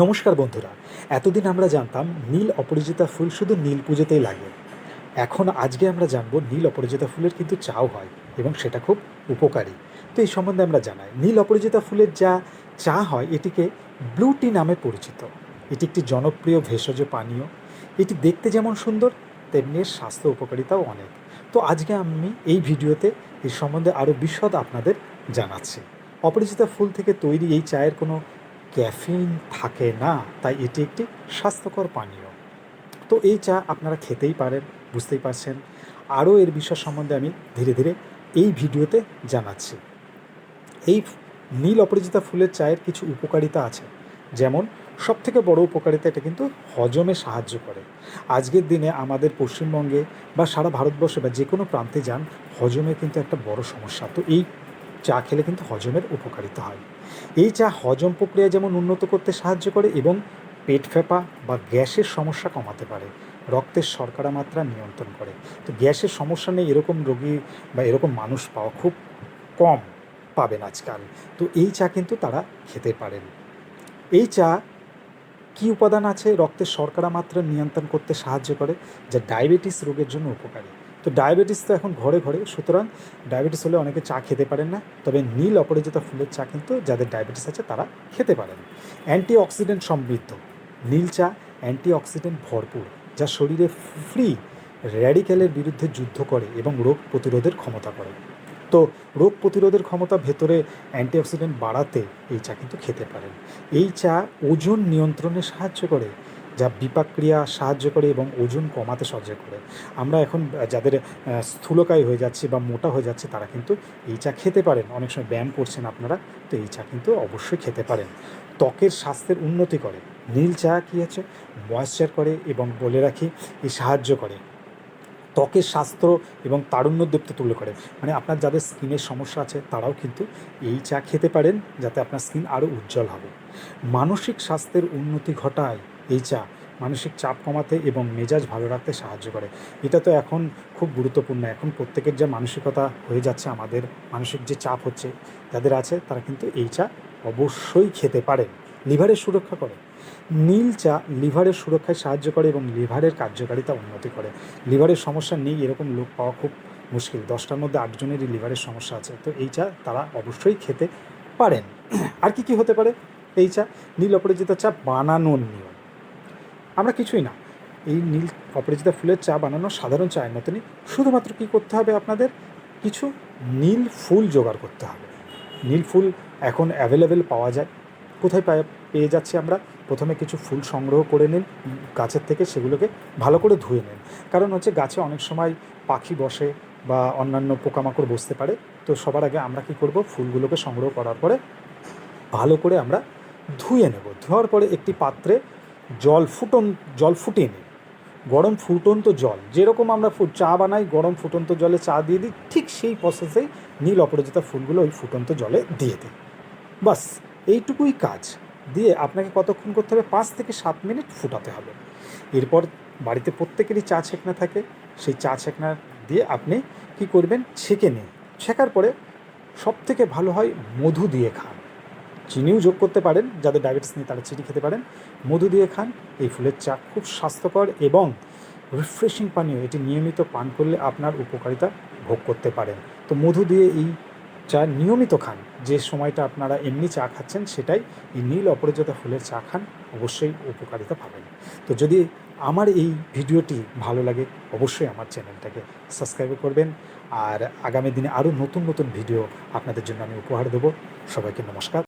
নমস্কার বন্ধুরা, এতদিন আমরা জানতাম নীল অপরাজিতা ফুল শুধু নীল পুজোতেই লাগে। এখন আজকে আমরা জানব নীল অপরাজিতা ফুলের কিন্তু চাও হয় এবং সেটা খুব উপকারী। তো এই সম্বন্ধে আমরা জানাই, নীল অপরাজিতা ফুলের যা চা হয় এটিকে ব্লু টি নামে পরিচিত। এটি একটি জনপ্রিয় ভেষজ পানীয়। এটি দেখতে যেমন সুন্দর, তেমনি এর স্বাস্থ্য উপকারিতাও অনেক। তো আজকে আমি এই ভিডিওতে এই সম্বন্ধে আরও বিশদ আপনাদের জানাচ্ছি। অপরাজিতা ফুল থেকে তৈরি এই চায়ের কোনো ক্যাফিন থাকে না, তাই এটি একটি স্বাস্থ্যকর পানীয়। তো এই চা আপনারা খেতেই পারেন, বুঝতেই পারছেন। আরও এর বিষয় সম্বন্ধে আমি ধীরে ধীরে এই ভিডিওতে জানাচ্ছি। এই নীল অপরাজিতা ফুলের চায়ের কিছু উপকারিতা আছে। যেমন সব থেকে বড় উপকারিতা এটা কিন্তু হজমে সাহায্য করে। আজকের দিনে আমাদের পশ্চিমবঙ্গে বা সারা ভারতবর্ষে বা যে কোনো প্রান্তে যান, হজমে কিন্তু একটা বড় সমস্যা। তো এই চা খেলে কিন্তু হজমের উপকারিতা হয়। এই চা হজম প্রক্রিয়া যেমন উন্নত করতে সাহায্য করে এবং পেট ফেপা বা গ্যাসের সমস্যা কমাতে পারে, রক্তের শর্করা মাত্রা নিয়ন্ত্রণ করে। তো গ্যাসের সমস্যা নেই এরকম রোগী বা এরকম মানুষ পাওয়া খুব কম পাবেন আজকাল। তো এই চা কিন্তু তারা খেতে পারেন। এই চা কী উপাদান আছে রক্তের শর্করা মাত্রা নিয়ন্ত্রণ করতে সাহায্য করে, যা ডায়াবেটিস রোগের জন্য উপকারী? তো ডায়াবেটিস তো এখন ঘরে ঘরে, সুতরাং ডায়াবেটিস হলে অনেকে চা খেতে পারেন না, তবে নীল অপরাজিতা ফুলের চা কিন্তু যাদের ডায়াবেটিস আছে তারা খেতে পারেন। অ্যান্টি অক্সিডেন্ট সমৃদ্ধ, নীল চা অ্যান্টি অক্সিডেন্ট ভরপুর, যা শরীরে ফ্রি র্যাডিক্যালের বিরুদ্ধে যুদ্ধ করে এবং রোগ প্রতিরোধের ক্ষমতা করে। তো রোগ প্রতিরোধের ক্ষমতা ভেতরে অ্যান্টিঅক্সিডেন্ট বাড়াতে এই চা কিন্তু খেতে পারেন। এই চা ওজন নিয়ন্ত্রণে সাহায্য করে যা বিপাক ক্রিয়া সাহায্য করে এবং ওজন কমাতে সাহায্য করে। আমরা এখন যাদের স্থূলকায় হয়ে যাচ্ছে বা মোটা হয়ে যাচ্ছে, তারা কিন্তু এই চা খেতে পারেন। অনেক সময় ব্যায়াম করছেন আপনারা, তো এই চা কিন্তু অবশ্যই খেতে পারেন। ত্বকের স্বাস্থ্যের উন্নতি করে। নীল চা কী আছে? ময়েশ্চার করে এবং বলে রাখি এই সাহায্য করে। ত্বকের স্বাস্থ্য এবং তারুণ্যদীপ্ত তুলে করে। মানে আপনার যাদের স্কিনের সমস্যা আছে, তারাও কিন্তু এই চা খেতে পারেন, যাতে আপনার স্কিন আরও উজ্জ্বল হবে। মানসিক স্বাস্থ্যের উন্নতি ঘটায়। এই চা মানসিক চাপ কমাতে এবং মেজাজ ভালো রাখতে সাহায্য করে। এটা তো এখন খুব গুরুত্বপূর্ণ। এখন প্রত্যেকের যা মানসিকতা হয়ে যাচ্ছে, আমাদের মানসিক যে চাপ হচ্ছে, যাদের আছে, তারা কিন্তু এই চা অবশ্যই খেতে পারেন। লিভারের সুরক্ষা করে। নীল চা লিভারের সুরক্ষায় সাহায্য করে এবং লিভারের কার্যকারিতা উন্নতি করে। লিভারের সমস্যা নেই, এরকম লোক পাওয়া খুব মুশকিল। দশটার মধ্যে আটজনেরই লিভারের সমস্যা আছে। তো এই চা তারা অবশ্যই খেতে পারেন। আর কি কি হতে পারে? এই চা নীল অপরাজিতা চা বানানোর নিয়ম আমরা কিছুই না। এই নীল অপরাজিতা ফুলের চা বানানো সাধারণ চায়ের মতনই শুধুমাত্র কী করতে হবে আপনাদের? কিছু নীল ফুল জোগাড় করতে হবে। নীল ফুল এখন অ্যাভেলেবেল পাওয়া যায়। কোথায় পায়- পেয়ে যাচ্ছি আমরা। প্রথমে কিছু ফুল সংগ্রহ করে নিন, গাছের থেকে সেগুলোকে ভালো করে ধুয়ে নিন। কারণ হচ্ছে গাছে অনেক সময় পাখি বসে বা অন্যান্য পোকামাকড় বসতে পারে। তো সবার আগে আমরা কি করব? ফুলগুলোকে সংগ্রহ করার পরে ভালো করে আমরা ধুয়ে নেব। ধোয়ার পরে একটি পাত্রে জল ফুটন, জল ফুটিয়ে নিই গরম ফুটন্ত জল, যেরকম আমরা চা বানাই, গরম ফুটন্ত জলে চা দিয়ে দিই, ঠিক সেই প্রসেসেই নীল অপরাজিতা ফুলগুলো ওই ফুটন্ত জলে দিয়ে দিই বাস, এইটুকুই কাজ। দিয়ে আপনাকে কতক্ষণ করতে হবে? পাঁচ থেকে সাত মিনিট ফুটাতে হবে। এরপর বাড়িতে প্রত্যেকেরই চা ছেঁকনা থাকে। সেই চা ছেঁকনা দিয়ে আপনি কি করবেন? ছেঁকে নিন। ছেঁকার পরে সব থেকে ভালো হয় মধু দিয়ে খান। চিনিও যোগ করতে পারেন, যাদের ডায়াবেটিস নেই তারা চিনি খেতে পারেন। মধু দিয়ে খান, এই ফুলের চা খুব স্বাস্থ্যকর এবং রিফ্রেশিং পানীয়, এটি নিয়মিত পান করলে আপনার উপকারিতা ভোগ করতে পারেন। তো মধু দিয়ে এই চা নিয়মিত খান, যে সময়টা আপনারা এমনি চা খাচ্ছেন সেটাই এই নীল অপরাজিতা ফুলের চা খান, অবশ্যই উপকারিতা পাবেন। তো যদি আমার এই ভিডিওটি ভালো লাগে, অবশ্যই আমার চ্যানেলটাকে সাবস্ক্রাইব করবেন। আর আগামী দিনে আরও নতুন নতুন ভিডিও আপনাদের জন্য আমি উপহার দেবো। সবাইকে নমস্কার।